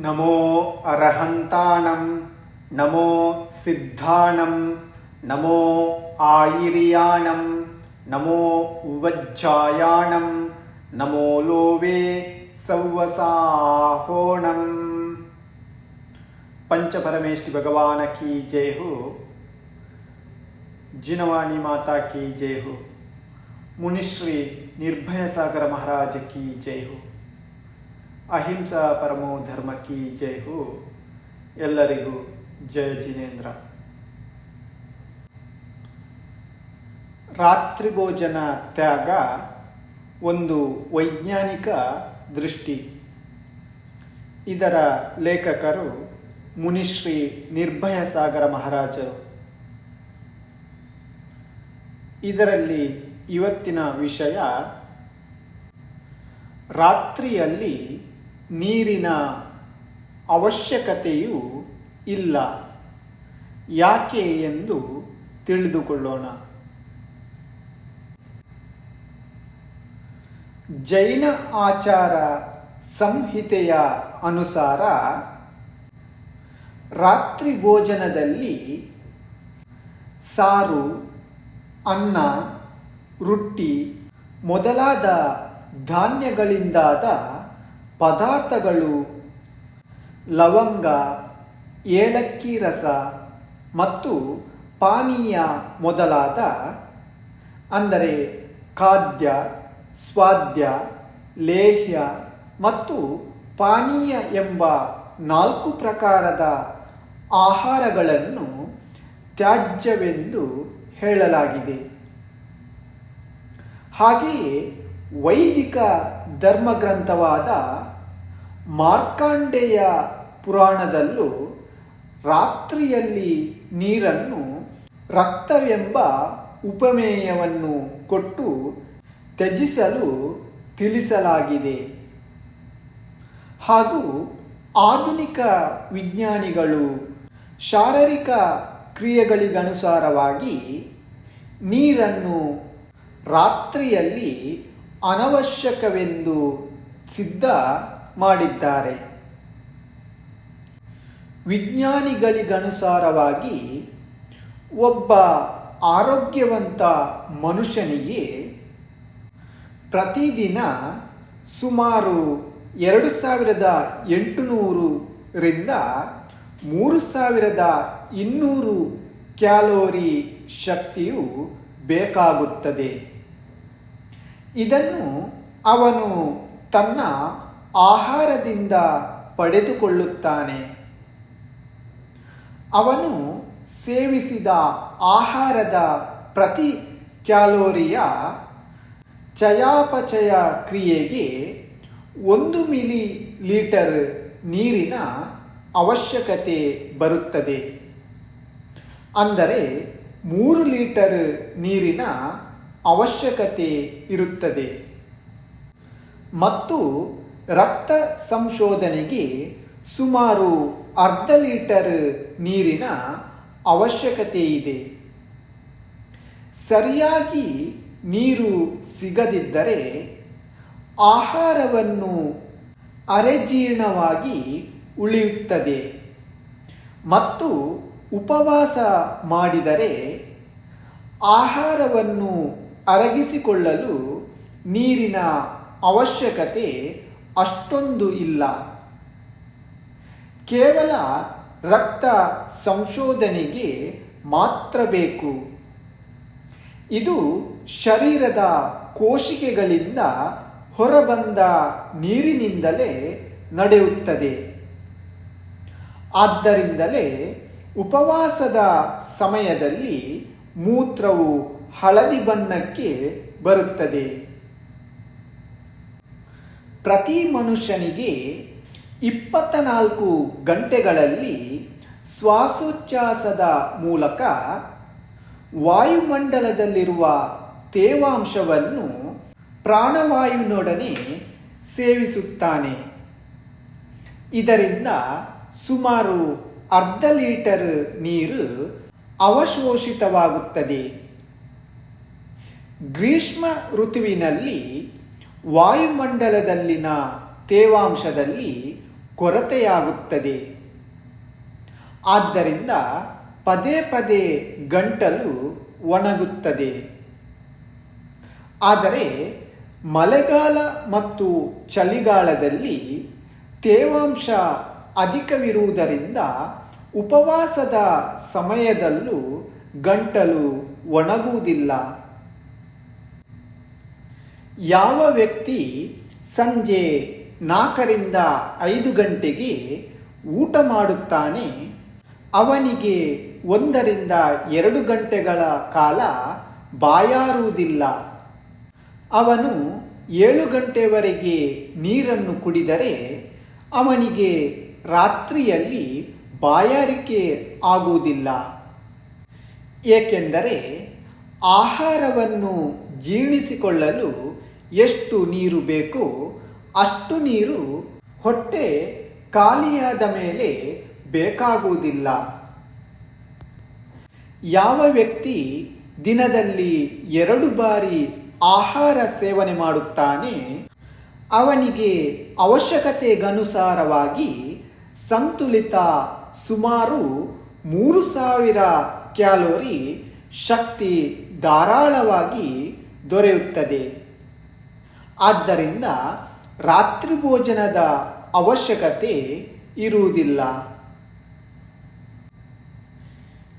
नमो रहन्तानं नमो सिद्धाणं नमो आयिर्याणं नमो उवज्जायाणं नमो लोवेणं पञ्चपरमेष्टिभगवान् की जेहु जिनवाणी माता की जेहो जिनवाणीमाताकी जयः मुनिश्रीनिर्भयसागरमहाराजकी जयुः ಅಹಿಂಸಾ ಪರಮೋ ಧರ್ಮ ಕಿ ಜೈ ಹೋ ಎಲ್ಲರಿಗೂ ಜಯ ಜಿನೇಂದ್ರ. ರಾತ್ರಿ ಭೋಜನ ತ್ಯಾಗ ಒಂದು ವೈಜ್ಞಾನಿಕ ದೃಷ್ಟಿ. ಇದರ ಲೇಖಕರು ಮುನಿಶ್ರೀ ನಿರ್ಭಯ ಸಾಗರ ಮಹಾರಾಜರು. ಇದರಲ್ಲಿ ಇವತ್ತಿನ ವಿಷಯ ರಾತ್ರಿಯಲ್ಲಿ ನೀರಿನ ಅವಶ್ಯಕತೆಯೂ ಇಲ್ಲ. ಯಾಕೆ ಎಂದು ತಿಳಿದುಕೊಳ್ಳೋಣ. ಜೈನ ಆಚಾರ ಸಂಹಿತೆಯ ಅನುಸಾರ ರಾತ್ರಿ ಭೋಜನದಲ್ಲಿ ಸಾರು, ಅನ್ನ, ರೊಟ್ಟಿ ಮೊದಲಾದ ಧಾನ್ಯಗಳಿಂದಾದ ಪದಾರ್ಥಗಳು, ಲವಂಗ, ಏಲಕ್ಕಿ ರಸ ಮತ್ತು ಪಾನೀಯ ಮೊದಲಾದ, ಅಂದರೆ ಖಾದ್ಯ, ಸ್ವಾದ್ಯ, ಲೇಹ್ಯ ಮತ್ತು ಪಾನೀಯ ಎಂಬ ನಾಲ್ಕು ಪ್ರಕಾರದ ಆಹಾರಗಳನ್ನು ತ್ಯಾಜ್ಯವೆಂದು ಹೇಳಲಾಗಿದೆ. ಹಾಗೆಯೇ ವೈದಿಕ ಧರ್ಮಗ್ರಂಥವಾದ ಮಾರ್ಕಾಂಡೇಯ ಪುರಾಣದಲ್ಲೂ ರಾತ್ರಿಯಲ್ಲಿ ನೀರನ್ನು ರಕ್ತವೆಂಬ ಉಪಮೇಯವನ್ನು ಕೊಟ್ಟು ತ್ಯಜಿಸಲು ತಿಳಿಸಲಾಗಿದೆ. ಹಾಗೂ ಆಧುನಿಕ ವಿಜ್ಞಾನಿಗಳು ಶಾರೀರಿಕ ಕ್ರಿಯೆಗಳಿಗನುಸಾರವಾಗಿ ನೀರನ್ನು ರಾತ್ರಿಯಲ್ಲಿ ಅನವಶ್ಯಕವೆಂದು ಸಿದ್ಧ ಮಾಡಿದ್ದಾರೆ. ವಿಜ್ಞಾನಿಗಳಿಗನುಸಾರವಾಗಿ ಒಬ್ಬ ಆರೋಗ್ಯವಂತ ಮನುಷ್ಯನಿಗೆ ಪ್ರತಿದಿನ ಸುಮಾರು ಎರಡು ಸಾವಿರದ ಎಂಟುನೂರರಿಂದ ಮೂರು ಸಾವಿರದ ಇನ್ನೂರು ಕ್ಯಾಲೋರಿ ಶಕ್ತಿಯು ಬೇಕಾಗುತ್ತದೆ. ಇದನ್ನು ಅವನು ತನ್ನ ಆಹಾರದಿಂದ ಪಡೆದುಕೊಳ್ಳುತ್ತಾನೆ. ಅವನು ಸೇವಿಸಿದ ಆಹಾರದ ಪ್ರತಿ ಕ್ಯಾಲೋರಿಯ ಚಯಾಪಚಯ ಕ್ರಿಯೆಗೆ ಒಂದು ಮಿಲಿ ಲೀಟರ್ ನೀರಿನ ಅವಶ್ಯಕತೆ ಬರುತ್ತದೆ. ಅಂದರೆ ಮೂರು ಲೀಟರ್ ನೀರಿನ ಅವಶ್ಯಕತೆ ಇರುತ್ತದೆ. ಮತ್ತು ರಕ್ತ ಸಂಶೋಧನೆಗೆ ಸುಮಾರು ಅರ್ಧ ಲೀಟರ್ ನೀರಿನ ಅವಶ್ಯಕತೆ ಇದೆ. ಸರಿಯಾಗಿ ನೀರು ಸಿಗದಿದ್ದರೆ ಆಹಾರವನ್ನು ಅರೆಜೀರ್ಣವಾಗಿ ಉಳಿಯುತ್ತದೆ. ಮತ್ತು ಉಪವಾಸ ಮಾಡಿದರೆ ಆಹಾರವನ್ನು ಅರಗಿಸಿಕೊಳ್ಳಲು ನೀರಿನ ಅವಶ್ಯಕತೆ ಅಷ್ಟೊಂದು ಇಲ್ಲ. ಕೇವಲ ರಕ್ತ ಸಂಶೋಧನೆಗೆ ಮಾತ್ರ ಬೇಕು. ಇದು ಶರೀರದ ಕೋಶಿಕೆಗಳಿಂದ ಹೊರಬಂದ ನೀರಿನಿಂದಲೇ ನಡೆಯುತ್ತದೆ. ಆದ್ದರಿಂದಲೇ ಉಪವಾಸದ ಸಮಯದಲ್ಲಿ ಮೂತ್ರವು ಹಳದಿ ಬಣ್ಣಕ್ಕೆ ಬರುತ್ತದೆ. ಪ್ರತಿ ಮನುಷ್ಯನಿಗೆ ಇಪ್ಪತ್ತ ನಾಲ್ಕು ಗಂಟೆಗಳಲ್ಲಿ ಶ್ವಾಸೋಚ್ಛ್ವಾಸದ ಮೂಲಕ ವಾಯುಮಂಡಲದಲ್ಲಿರುವ ತೇವಾಂಶವನ್ನು ಪ್ರಾಣವಾಯುನೊಡನೆ ಸೇವಿಸುತ್ತಾನೆ. ಇದರಿಂದ ಸುಮಾರು ಅರ್ಧ ಲೀಟರ್ ನೀರು ಅವಶೋಷಿತವಾಗುತ್ತದೆ. ಗ್ರೀಷ್ಮ ಋತುವಿನಲ್ಲಿ ವಾಯುಮಂಡಲದಲ್ಲಿನ ತೇವಾಂಶದಲ್ಲಿ ಕೊರತೆಯಾಗುತ್ತದೆ. ಆದ್ದರಿಂದ ಪದೇ ಪದೇ ಗಂಟಲು ಒಣಗುತ್ತದೆ. ಆದರೆ ಮಳೆಗಾಲ ಮತ್ತು ಚಳಿಗಾಲದಲ್ಲಿ ತೇವಾಂಶ ಅಧಿಕವಿರುವುದರಿಂದ ಉಪವಾಸದ ಸಮಯದಲ್ಲೂ ಗಂಟಲು ಒಣಗುವುದಿಲ್ಲ. ಯಾವ ವ್ಯಕ್ತಿ ಸಂಜೆ ನಾಲ್ಕರಿಂದ ಐದು ಗಂಟೆಗೆ ಊಟ ಮಾಡುತ್ತಾನೆ, ಅವನಿಗೆ ಒಂದರಿಂದ ಎರಡು ಗಂಟೆಗಳ ಕಾಲ ಬಾಯಾರುವುದಿಲ್ಲ. ಅವನು ಏಳು ಗಂಟೆವರೆಗೆ ನೀರನ್ನು ಕುಡಿದರೆ, ಅವನಿಗೆ ರಾತ್ರಿಯಲ್ಲಿ ಬಾಯಾರಿಕೆ ಆಗುವುದಿಲ್ಲ. ಏಕೆಂದರೆ ಆಹಾರವನ್ನು ಜೀರ್ಣಿಸಿಕೊಳ್ಳಲು ಎಷ್ಟು ನೀರು ಬೇಕೋ ಅಷ್ಟು ನೀರು ಹೊಟ್ಟೆ ಖಾಲಿಯಾದ ಮೇಲೆ ಬೇಕಾಗುವುದಿಲ್ಲ. ಯಾವ ವ್ಯಕ್ತಿ ದಿನದಲ್ಲಿ ಎರಡು ಬಾರಿ ಆಹಾರ ಸೇವನೆ ಮಾಡುತ್ತಾನೆ, ಅವನಿಗೆ ಅವಶ್ಯಕತೆಗನುಸಾರವಾಗಿ ಸಂತುಲಿತ ಸುಮಾರು ಮೂರು ಸಾವಿರ ಕ್ಯಾಲೋರಿ ಶಕ್ತಿ ಧಾರಾಳವಾಗಿ ದೊರೆಯುತ್ತದೆ. ಆದ್ದರಿಂದ ರಾತ್ರಿ ಭೋಜನದ ಅವಶ್ಯಕತೆ ಇರುವುದಿಲ್ಲ.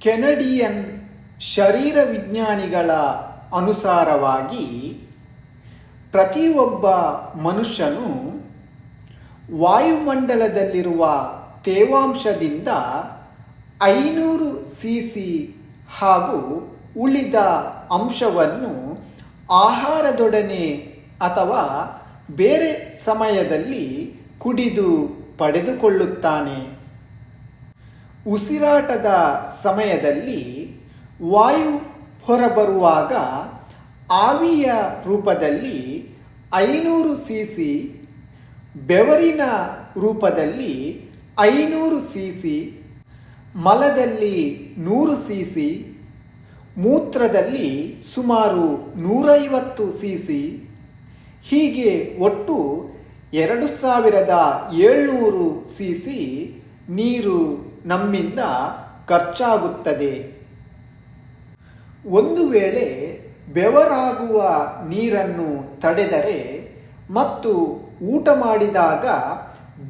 ಕೆನಡಿಯನ್ ಶರೀರ ವಿಜ್ಞಾನಿಗಳ ಅನುಸಾರವಾಗಿ ಪ್ರತಿಯೊಬ್ಬ ಮನುಷ್ಯನು ವಾಯುಮಂಡಲದಲ್ಲಿರುವ ತೇವಾಂಶದಿಂದ ಐನೂರು ಸಿ ಸಿ ಹಾಗೂ ಉಳಿದ ಅಂಶವನ್ನು ಆಹಾರದೊಡನೆ ಅಥವಾ ಬೇರೆ ಸಮಯದಲ್ಲಿ ಕುಡಿದು ಪಡೆದುಕೊಳ್ಳುತ್ತಾನೆ. ಉಸಿರಾಟದ ಸಮಯದಲ್ಲಿ ವಾಯು ಹೊರಬರುವಾಗ ಆವಿಯ ರೂಪದಲ್ಲಿ ಐನೂರು ಸಿ ಸಿ ಬೆವರಿನ ರೂಪದಲ್ಲಿ ಐನೂರು ಸಿ ಸಿ ಮಲದಲ್ಲಿ ನೂರು ಸಿ ಸಿ ಮೂತ್ರದಲ್ಲಿ ಸುಮಾರು ನೂರೈವತ್ತು ಸಿ ಸಿ ಹೀಗೆ ಒಟ್ಟು ಎರಡು ಸಾವಿರದ ಏಳ್ನೂರು ಸಿ ಸಿ ನೀರು ನಮ್ಮಿಂದ ಖರ್ಚಾಗುತ್ತದೆ. ಒಂದು ವೇಳೆ ಬೆವರಾಗುವ ನೀರನ್ನು ತಡೆದರೆ ಮತ್ತು ಊಟ ಮಾಡಿದಾಗ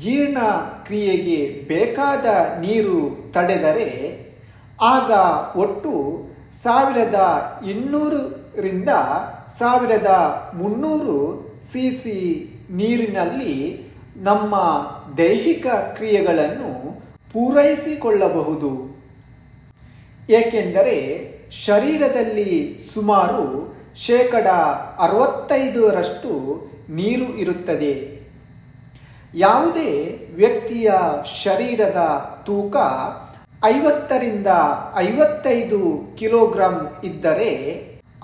ಜೀರ್ಣ ಕ್ರಿಯೆಗೆ ಬೇಕಾದ ನೀರು ತಡೆದರೆ, ಆಗ ಒಟ್ಟು ಸಾವಿರದ ಇನ್ನೂರರಿಂದ ಸಾವಿರದ ಮುನ್ನೂರು ಸಿ ಸಿ ನೀರಿನಲ್ಲಿ ನಮ್ಮ ದೈಹಿಕ ಕ್ರಿಯೆಗಳನ್ನು ಪೂರೈಸಿಕೊಳ್ಳಬಹುದು. ಏಕೆಂದರೆ ಶರೀರದಲ್ಲಿ ಸುಮಾರು ಶೇಕಡ ಅರವತ್ತೈದರಷ್ಟು ನೀರು ಇರುತ್ತದೆ. ಯಾವುದೇ ವ್ಯಕ್ತಿಯ ಶರೀರದ ತೂಕ ಐವತ್ತರಿಂದ ಐವತ್ತೈದು ಕಿಲೋಗ್ರಾಂ ಇದ್ದರೆ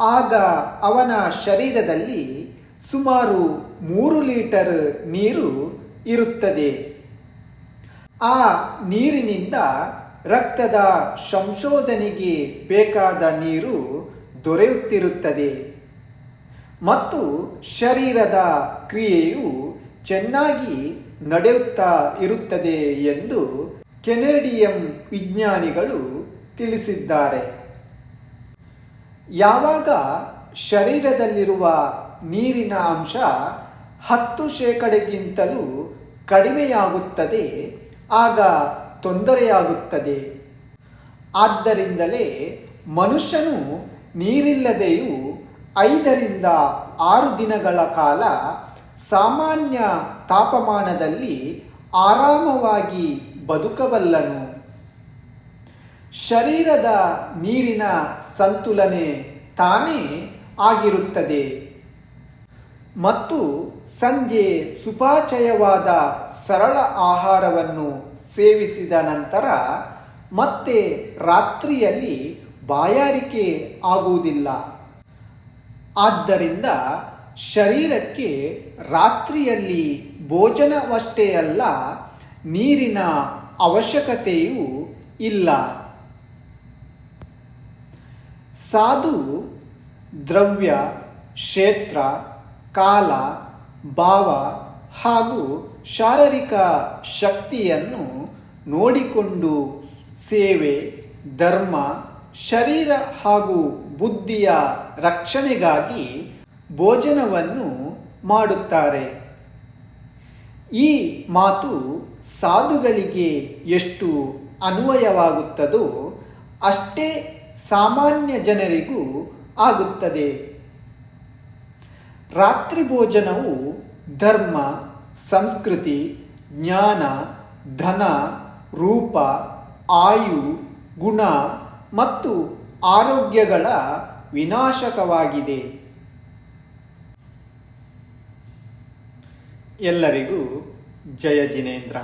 ಆಗ ಅವನ ಶರೀರದಲ್ಲಿ ಸುಮಾರು ಮೂರು ಲೀಟರ್ ನೀರು ಇರುತ್ತದೆ. ಆ ನೀರಿನಿಂದ ರಕ್ತದ ಸಂಶೋಧನೆಗೆ ಬೇಕಾದ ನೀರು ದೊರೆಯುತ್ತಿರುತ್ತದೆ. ಮತ್ತು ಶರೀರದ ಕ್ರಿಯೆಯು ಚೆನ್ನಾಗಿ ನಡೆಯುತ್ತಾ ಇರುತ್ತದೆ ಎಂದು ಕೆನೆಡಿಯಂ ವಿಜ್ಞಾನಿಗಳು ತಿಳಿಸಿದ್ದಾರೆ. ಯಾವಾಗ ಶರೀರದಲ್ಲಿರುವ ನೀರಿನ ಅಂಶ ಹತ್ತು ಶೇಕಡೆಗಿಂತಲೂ ಕಡಿಮೆಯಾಗುತ್ತದೆ, ಆಗ ತೊಂದರೆಯಾಗುತ್ತದೆ. ಆದ್ದರಿಂದಲೇ ಮನುಷ್ಯನು ನೀರಿಲ್ಲದೆಯೂ ಐದರಿಂದ ಆರು ದಿನಗಳ ಕಾಲ ಸಾಮಾನ್ಯ ತಾಪಮಾನದಲ್ಲಿ ಆರಾಮವಾಗಿ ಬದುಕಬಲ್ಲನು. ಶರೀರದ ನೀರಿನ ಸಂತುಲನೆ ತಾನೇ ಆಗಿರುತ್ತದೆ. ಮತ್ತು ಸಂಜೆ ಸುಪಾಚಯವಾದ ಸರಳ ಆಹಾರವನ್ನು ಸೇವಿಸಿದ ನಂತರ ಮತ್ತೆ ರಾತ್ರಿಯಲ್ಲಿ ಬಾಯಾರಿಕೆ ಆಗುವುದಿಲ್ಲ. ಆದ್ದರಿಂದ ಶರೀರಕ್ಕೆ ರಾತ್ರಿಯಲ್ಲಿ ಭೋಜನವಷ್ಟೇ ಅಲ್ಲ ನೀರಿನ ಅವಶ್ಯಕತೆಯೂ ಇಲ್ಲ. ಸಾಧು, ದ್ರವ್ಯ, ಕ್ಷೇತ್ರ, ಕಾಲ, ಭಾವ ಹಾಗೂ ಶಾರೀರಿಕ ಶಕ್ತಿಯನ್ನು ನೋಡಿಕೊಂಡು ಸೇವೆ, ಧರ್ಮ, ಶರೀರ ಹಾಗೂ ಬುದ್ಧಿಯ ರಕ್ಷಣೆಗಾಗಿ ಭೋಜನವನ್ನು ಮಾಡುತ್ತಾರೆ. ಈ ಮಾತು ಸಾಧುಗಳಿಗೆ ಎಷ್ಟು ಅನ್ವಯವಾಗುತ್ತದೋ ಅಷ್ಟೇ ಸಾಮಾನ್ಯ ಜನರಿಗೂ ಆಗುತ್ತದೆ. ರಾತ್ರಿ ಭೋಜನವು ಧರ್ಮ, ಸಂಸ್ಕೃತಿ, ಜ್ಞಾನ, ಧನ, ರೂಪ, ಆಯು, ಗುಣ ಮತ್ತು ಆರೋಗ್ಯಗಳ ವಿನಾಶಕವಾಗಿದೆ. ಎಲ್ಲರಿಗೂ ಜಯ ಜಿನೇಂದ್ರ